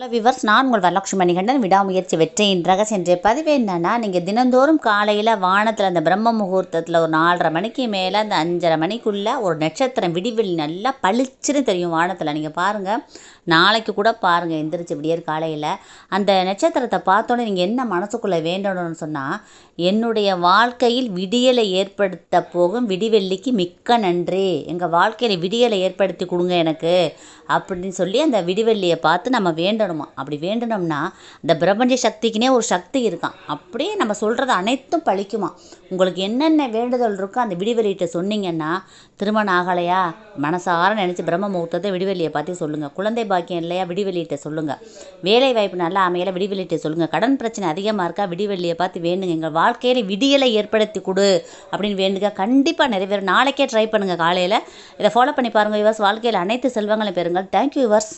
Hello viewers நான் உங்கள் வரலட்சுமி மணிகண்டன். விடாமுயற்சி வெற்றியின் ரகசியம் என்ற பதிவு என்னென்னா நீங்கள் தினந்தோறும் காலையில் வானத்தில் அந்த பிரம்ம முகூர்த்தத்தில் ஒரு நாலரை மணிக்கு மேலே அந்த அஞ்சரை மணிக்குள்ளே ஒரு நட்சத்திரம் விடிவெளி நல்லா பளிச்சுன்னு தெரியும் வானத்தில். நீங்கள் பாருங்கள் நாளைக்கு கூட பாருங்கள் எந்திரிச்சு விடியற் காலையில். அந்த நட்சத்திரத்தை பார்த்தோன்னே நீங்கள் என்ன மனசுக்குள்ளே வேண்டணும்னு சொன்னால் என்னுடைய வாழ்க்கையில் விடியலை ஏற்படுத்த போகும் விடிவெள்ளிக்கு மிக்க நன்றி. எங்கள் வாழ்க்கையில் விடியலை ஏற்படுத்தி கொடுங்க எனக்கு. அப்படின்னு சொல்லி அந்த விடிவெள்ளியை பார்த்து நம்ம வேண்டும் அப்படி வேண்டணும்னா இந்த பிரபஞ்ச சக்திக்குனே ஒரு சக்தி இருக்கான். அப்படியே நம்ம சொல்கிறது அனைத்தும் பழிக்குமா? உங்களுக்கு என்னென்ன வேண்டுதல் இருக்கோ அந்த விடிவெளிகிட்ட சொன்னீங்கன்னா திருமணம் ஆகலையா? மனசார நினச்சி பிரம்ம முகூர்த்தத்தை விடிவெளியை பார்த்து சொல்லுங்கள் குழந்தை பாக்கியம் இல்லையா? விடிவெளிகிட்ட சொல்லுங்கள் வேலை வாய்ப்பு நல்லா அமையலை? விடிவெளியிட்ட சொல்லுங்கள் கடன் பிரச்சனை அதிகமாக இருக்கா? விடிவெளியை பார்த்து வேண்டுங்க. எங்கள் வாழ்க்கையில் விடியலை ஏற்படுத்தி கொடு அப்படின்னு வேண்டுங்க. கண்டிப்பாக நிறைவேறும் நாளைக்கே ட்ரை பண்ணுங்கள் காலையில். இதை ஃபாலோ பண்ணி பாருங்கள் யுவர்ஸ் வாழ்க்கையில் அனைத்து செல்வங்களையும் பெறுங்கள். Thank you yours